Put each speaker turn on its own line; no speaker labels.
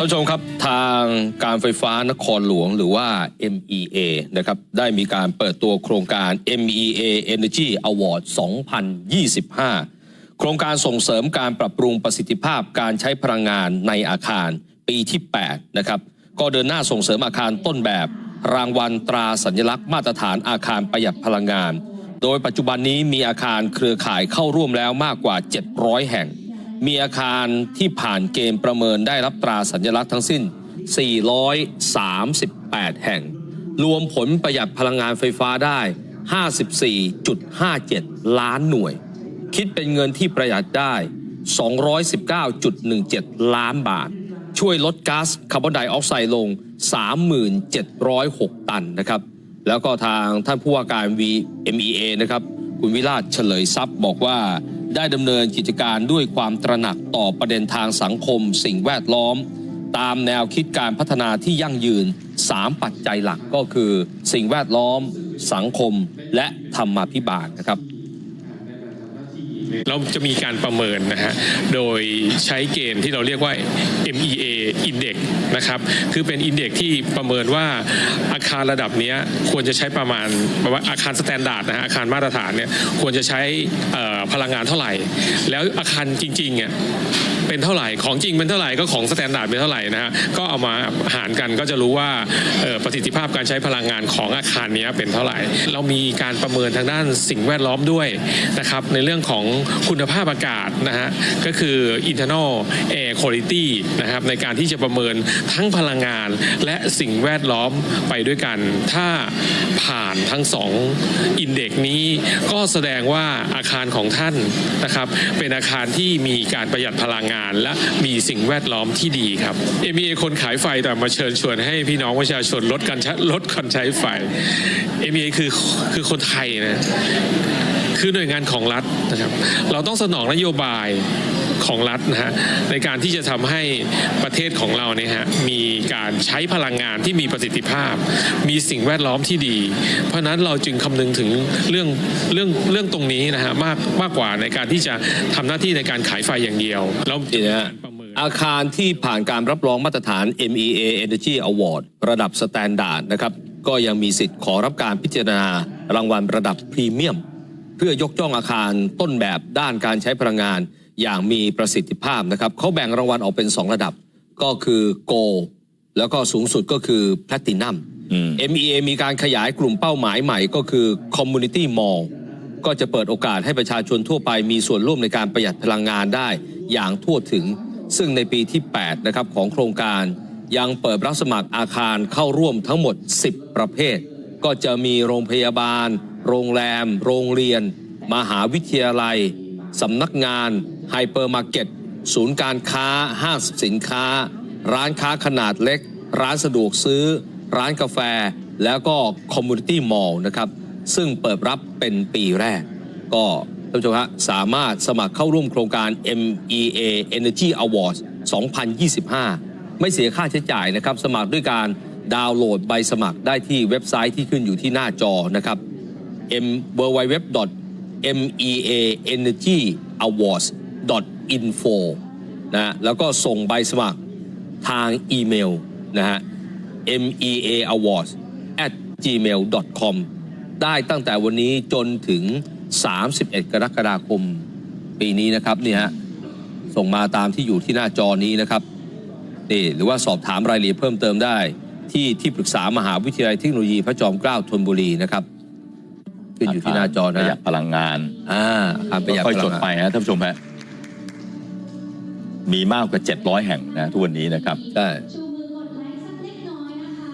ท่านผู้ชมครับทางการไฟฟ้านครหลวงหรือว่า MEA นะครับได้มีการเปิดตัวโครงการ MEA Energy Award 2025 โครงการส่งเสริมการปรับปรุงประสิทธิภาพการใช้พลังงานในอาคารปีที่8นะครับก็เดินหน้าส่งเสริมอาคารต้นแบบ รางวัลตราสัญลักษณ์มาตรฐานอาคารประหยัดพลังงาน โดยปัจจุบันนี้มีอาคารเครือข่ายเข้าร่วมแล้วมากกว่า 700 แห่ง มีอาคารที่ผ่านเกณฑ์ประเมินได้รับตราสัญลักษณ์ทั้งสิ้น 438 แห่ง รวมผลประหยัดพลังงานไฟฟ้าได้ 54.57 ล้านหน่วย คิดเป็นเงินที่ประหยัดได้ 219.17 ล้านบาท ช่วยลดก๊าซคาร์บอนไดออกไซด์ลง 3706 ตันนะครับ แล้วก็ทางท่านผู้ว่าการ VMEA นะครับ คุณวิราชเฉลยทรัพย์บอกว่า ได้ดำเนินกิจการด้วยความตระหนักต่อประเด็นทางสังคม สิ่งแวดล้อม ตามแนวคิดการพัฒนาที่ยั่งยืน 3 ปัจจัยหลักก็คือ สิ่งแวดล้อม สังคมและธรรมาภิบาลนะครับ
เราจะมีการประเมินนะฮะโดยใช้เกณฑ์ที่เราเรียกว่า MEA Index นะครับคือเป็นอินเด็กที่ประเมินว่าอาคารระดับนี้ควรจะใช้ประมาณว่าอาคารสแตนดาร์ดนะฮะอาคารมาตรฐานเนี่ยควรจะใช้พลังงานเท่าไหร่ แล้วอาคารจริงๆเนี่ย เป็นเท่าไหร่ของจริงเป็นเท่าไหร่ก็ของสแตนดาร์ดเป็นเท่าไหร่นะฮะก็เอามาหารกันก็จะรู้ว่าออประสิทธิภาพการใช้พลังงานของอาคารนี้เป็นเท่าไหร่ เรามีการประเมินทางด้านสิ่งแวดล้อมด้วยนะครับในเรื่องของคุณภาพอากาศนะฮะก็คือ internal air quality นะครับในการที่จะประเมินทั้งพลังงานและสิ่งแวดล้อมไปด้วยกัน ถ้าผ่านทั้งสองอินเด็กนี้ แสดงว่าอาคารของท่านนะครับ เป็นอาคารที่มีการประหยัดพลังงาน และมีสิ่งแวดล้อมที่ดีครับ MEA คนขายไฟแต่มาเชิญชวนให้พี่น้องประชาชนลดการใช้ลดการใช้ไฟ MEA คือคือคนไทยนะคือหน่วยงานของรัฐนะครับ เราต้องสนองนโยบาย ของรัฐนะฮะในการที่จะทำให้ประเทศของเราเนี่ยฮะมีการใช้พลังงานที่มีประสิทธิภาพ มีสิ่งแวดล้อมที่ดี เพราะฉะนั้นเราจึงคำนึงถึงเรื่องเรื่องเรื่องตรงนี้นะฮะมากมากกว่าในการที่จะทำหน้าที่ในการขายไฟอย่างเดียวเรา
นี่นะฮะ
ประเมิน
อาคารที่ผ่านการรับรองมาตรฐาน MEA Energy Award ระดับสแตนดาร์ดนะครับก็ยังมีสิทธิ์ขอรับการพิจารณารางวัลระดับพรีเมียม เพื่อยกย่องอาคารต้นแบบด้านการใช้พลังงาน อย่างมีประสิทธิภาพนะครับเขาแบ่งรางวัลออกเป็น 2 ระดับก็คือ Gold แล้วก็สูงสุดก็คือ Platinum MEA มีการขยายกลุ่มเป้าหมายใหม่ก็คือ Community Mall ก็จะเปิดโอกาสให้ประชาชนทั่วไปมีส่วนร่วมในการประหยัดพลังงานได้อย่างทั่วถึง ซึ่งในปีที่ 8 นะครับของโครงการยังเปิดรับสมัครอาคารเข้าร่วมทั้งหมด 10 ประเภท ก็จะมีโรงพยาบาล โรงแรม โรงเรียน มหาวิทยาลัย สำนักงานไฮเปอร์มาร์เก็ตศูนย์การค้าห้างสินค้า ร้านค้าขนาดเล็ก ร้านสะดวกซื้อ ร้านกาแฟ แล้วก็คอมมูนิตี้มอลล์นะครับ ซึ่งเปิดรับเป็นปีแรก ก็ท่านผู้ชมฮะสามารถสมัครเข้าร่วมโครงการ MEA Energy Awards 2025 ไม่เสียค่าใช้จ่ายนะครับ สมัครด้วยการดาวน์โหลดใบสมัครได้ที่เว็บไซต์ที่ขึ้นอยู่ที่หน้าจอนะครับ m w w m e a e n e r g y a w a r d s info นะฮะแล้วก็ส่งใบสมัครทางอีเมลนะฮะ meaawards at gmail com ได้ตั้งแต่วันนี้จนถึง 31 กรกฎาคมปีนี้นะครับนี่ฮะส่งมาตามที่อยู่ที่หน้าจอนี้นะครับนี่หรือว่าสอบถามรายละเอียดเพิ่มเติมได้ ที่ที่ปรึกษามหาวิทยาลัยเทคโนโลยีพระจอมเกล้าธนบุรีนะครับ ขึ้นอยู่ที่หน้าจอ
ป
นะ
ระหยั
ฮะ
ดพลังงาน
อ่าอาคารประหยัด
ค่อย
พ
ๆจ
ลั
ด
งงาน
ไปนะท่านผู้ชมฮะมีมากกว่า 700 แห่งนะทุกวันนี้นะครับ
ใช่